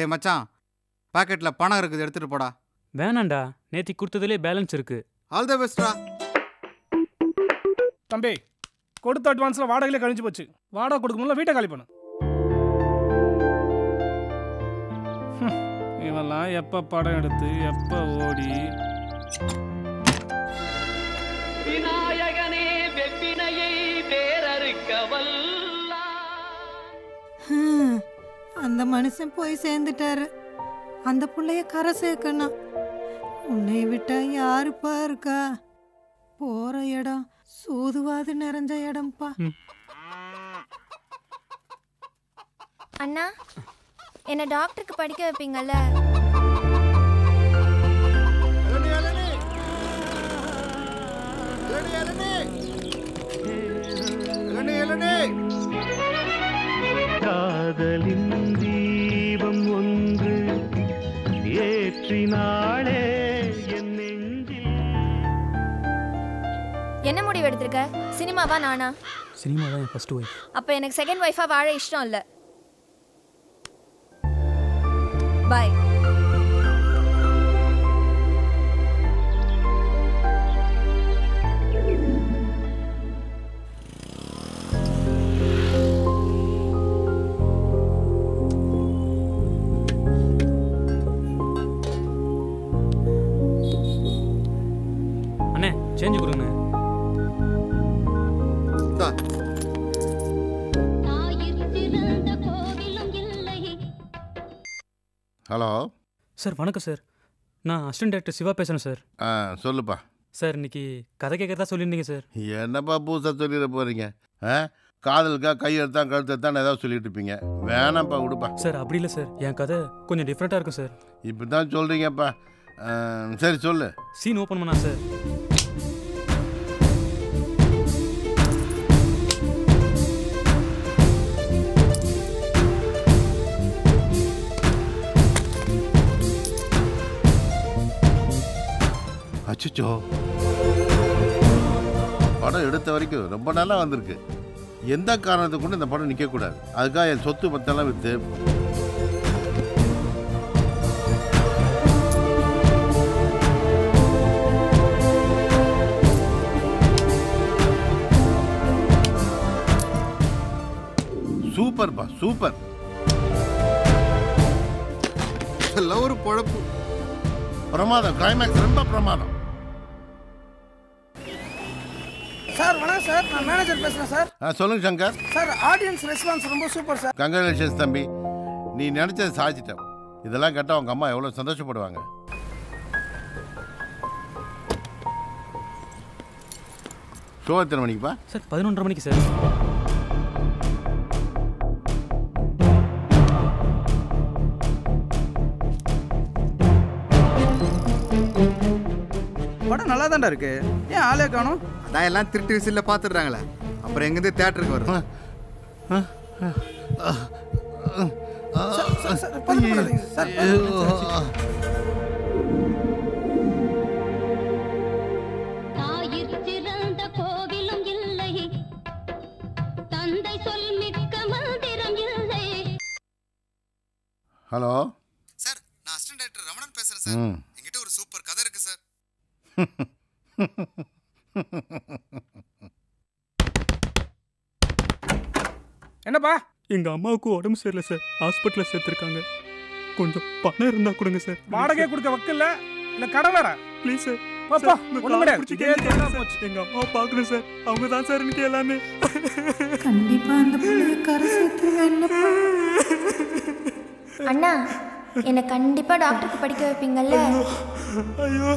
டேய் மச்சான் பாக்கெட்டில் பணம் இருக்குது எடுத்துகிட்டு போடா. வேணாண்டா நேத்தி கொடுத்ததுலே பேலன்ஸ் இருக்கு. ஆல் த பெஸ்ட்ரா தம்பி கொடுத்த அட்வான்ஸ்ல வாடகையிலே கழிஞ்சு போச்சு. வாடகை கொடுக்கணும்ல வீட்டை காலி பண்ணு. இவெல்லாம் எப்ப படம் எடுத்து எப்ப ஓடி? விநாயகனே வெப்பினையை வேறறுக்க அந்த மனுஷன் போய் சேர்ந்துட்டாரு. அந்த புள்ளைய கரை சேர்க்கணும். உன்னை விட்டா யாருப்பா இருக்கா? போற இடம் சூதுவாது நிறைஞ்ச இடம்ப்பா அண்ணா என்ன டாக்டருக்கு படிக்க வைப்பீங்கல்ல? காதலின் எடுத்திருக்க சினிமாவா நானா? சினிமா தான் என் ஃபர்ஸ்ட் ஒய்ஃப் அப்ப எனக்கு செகண்ட் ஒய்ஃபா வாழ இஷ்டம் இல்ல. பாய் அண்ணே சேஞ்ச் கொடுங்க. ஹலோ? சார் வணக்கம் சார். நான் அசிஸ்டன்ட் டேரக்டர் சிவா பேசுகிறேன் சார். ஆ சொல்லுப்பா. சார் இன்னைக்கு கதை கேட்கறதா சொல்லியிருந்தீங்க சார். என்னப்பா புதுசாக சொல்லிட போகிறீங்க ஆ? காதலுக்கா கையெழுத்தான் கழுத்தான் ஏதாவது சொல்லிட்டு இருப்பீங்க. வேணாம்ப்பா விடுப்பா சார் அப்படி இல்லை சார். என் கதை கொஞ்சம் டிஃப்ரெண்ட்டாக இருக்கும் சார். இப்படி தான் சொல்கிறீங்கப்பா சரி சொல்லு. சீன் ஓப்பன் பண்ணா சார். அச்சோ படம் எடுத்த வரைக்கும் ரொம்ப நல்லா வந்திருக்கு. எந்த காரணத்தை கொண்டு இந்த படம் நிற்கக்கூடாது அதுக்காக என் சொத்து பத்தெல்லாம் விற்று சூப்பர்ப்பா சூப்பர். எல்லாம் ஒரு பொழப்பு. பிரமாதம் கிளைமேக்ஸ் ரொம்ப பிரமாதம். சார் வணக்கம் சார். நான் மேனேஜர் பேசுறேன் சார். ஆ சொல்லுங்க சங்கர். சார் ஆடியன்ஸ் ரெஸ்பான்ஸ் ரொம்ப சூப்பர் சார். கங்க்ராச்சுலேஷன்ஸ் தம்பி. நீ நினச்சதை சாதிச்சிட்ட. இதெல்லாம் கேட்டால் உங்கள் அம்மா எவ்வளோ சந்தோஷப்படுவாங்க. ஷோ எத்தனை மணிக்குப்பா? சார் பதினொன்றரை மணிக்கு சார். படம் நல்லா தான்டா இருக்கு. ஏன் ஆளே காணும்? அதான் எல்லாம் திருட்டு விசிலில் பார்த்துடுறாங்களே அப்புறம் எங்கேருந்து தேட்டருக்கு வரும் ஹலோ? சார் நான் அசிஸ்டன்ட் டைரக்டர் ரமணன் பேசுகிறேன் சார். என்கிட்ட ஒரு சூப்பர் கதை இருக்கு சார். என்னப்பா? எங்க அம்மாவுக்கு உடம்பு சரியில்லை சார். ஹாஸ்பிட்டலில் சேர்த்துருக்காங்க. கொஞ்சம் பணம் இருந்தா கொடுங்க சார். வாடகை கொடுக்க வக்கில்ல? இல்ல கடன் வேற? Please sir. பாப்பா கேளுங்க தெரியாம சார். எங்க அவங்க தான் சார். எனக்கு எல்லாமே. கண்டிப்பா அந்த புள்ளைய கரை சேர்த்துருவேன்லப்பா அண்ணா என்ன கண்டிப்பா டாக்டருக்கு படிக்க வைப்பீங்கல்ல? ஐயோ.